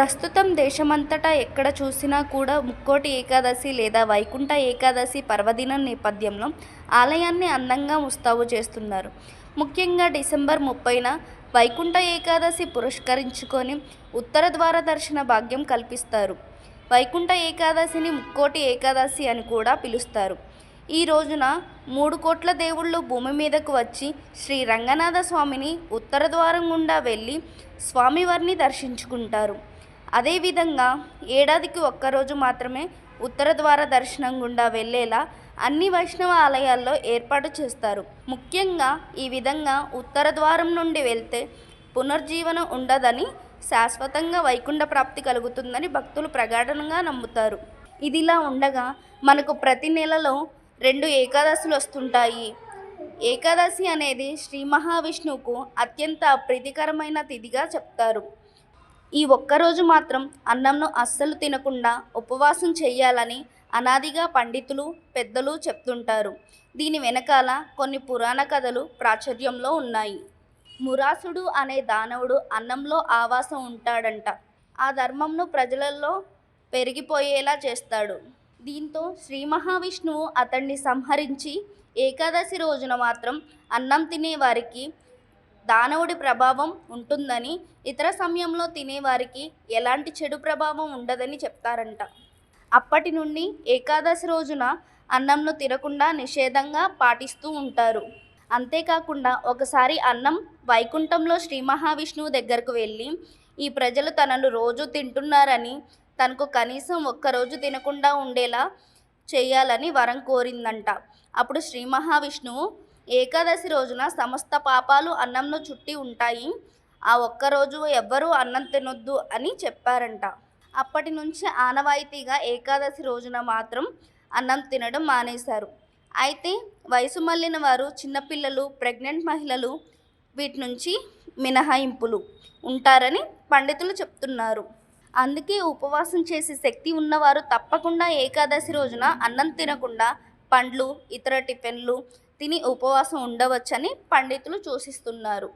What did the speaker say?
ప్రస్తుతం దేశమంతటా ఎక్కడ చూసినా కూడా ముక్కోటి ఏకాదశి లేదా వైకుంఠ ఏకాదశి పర్వదినం నేపథ్యంలో ఆలయాన్ని అందంగా ముస్తాబు చేస్తున్నారు. ముఖ్యంగా డిసెంబర్ ముప్పైన వైకుంఠ ఏకాదశి పురస్కరించుకొని ఉత్తర ద్వార దర్శన భాగ్యం కల్పిస్తారు. వైకుంఠ ఏకాదశిని ముక్కోటి ఏకాదశి అని కూడా పిలుస్తారు. ఈ రోజున మూడు కోట్ల దేవుళ్ళు భూమి మీదకు వచ్చి శ్రీ రంగనాథ స్వామిని ఉత్తర ద్వారం గుండా వెళ్ళి స్వామివారిని దర్శించుకుంటారు. అదేవిధంగా ఏడాదికి ఒక్కరోజు మాత్రమే ఉత్తర ద్వార దర్శనం గుండా వెళ్ళేలా అన్ని వైష్ణవ ఆలయాల్లో ఏర్పాటు చేస్తారు. ముఖ్యంగా ఈ విధంగా ఉత్తర ద్వారం నుండి వెళ్తే పునర్జీవనం ఉండదని శాశ్వతంగా వైకుంఠ ప్రాప్తి కలుగుతుందని భక్తులు ప్రగాఢంగా నమ్ముతారు. ఇదిలా ఉండగా మనకు ప్రతి నెలలో రెండు ఏకాదశులు వస్తుంటాయి. ఏకాదశి అనేది శ్రీ మహావిష్ణువుకు అత్యంత ప్రీతికరమైన తిథిగా చెప్తారు. ఈ ఒక్కరోజు మాత్రం అన్నంను అస్సలు తినకుండా ఉపవాసం చేయాలని అనాదిగా పండితులు పెద్దలు చెప్తుంటారు. దీని వెనకాల కొన్ని పురాణ కథలు ప్రాచుర్యంలో ఉన్నాయి. మురాసుడు అనే దానవుడు అన్నంలో ఆవాసం ఉంటాడంట. ఆ ధర్మంను ప్రజలలో పెరిగిపోయేలా చేస్తాడు. దీంతో శ్రీ మహావిష్ణువు అతన్ని సంహరించి ఏకాదశి రోజున మాత్రం అన్నం తినే వారికి దానవుడి ప్రభావం ఉంటుందని ఇతర సమయంలో తినేవారికి ఎలాంటి చెడు ప్రభావం ఉండదని చెప్తారంట. అప్పటి నుండి ఏకాదశి రోజున అన్నంను తినకుండా నిషేధంగా పాటిస్తూ ఉంటారు. అంతేకాకుండా ఒకసారి అన్నం వైకుంఠంలో శ్రీ మహావిష్ణువు దగ్గరకు వెళ్ళి ఈ ప్రజలు తనను రోజు తింటున్నారని తనకు కనీసం ఒక్కరోజు తినకుండా ఉండేలా చేయాలని వరం కోరిందంట. అప్పుడు శ్రీ మహావిష్ణువు ఏకాదశి రోజున సమస్త పాపాలు అన్నంలో చుట్టి ఉంటాయి. ఆ ఒక్కరోజు ఎవ్వరూ అన్నం తినొద్దు అని చెప్పారంట. అప్పటి నుంచి ఆనవాయితీగా ఏకాదశి రోజున మాత్రం అన్నం తినడం మానేశారు. అయితే వయసు మళ్ళిన వారు చిన్నపిల్లలు ప్రెగ్నెంట్ మహిళలు వీటి నుంచి మినహాయింపులు ఉంటారని పండితులు చెప్తున్నారు. అందుకే ఉపవాసం చేసే శక్తి ఉన్నవారు తప్పకుండా ఏకాదశి రోజున అన్నం తినకుండా పండ్లు ఇతర టిఫిన్లు తిని ఉపవాసం ఉండవచ్చని పండితులు సూచిస్తున్నారు.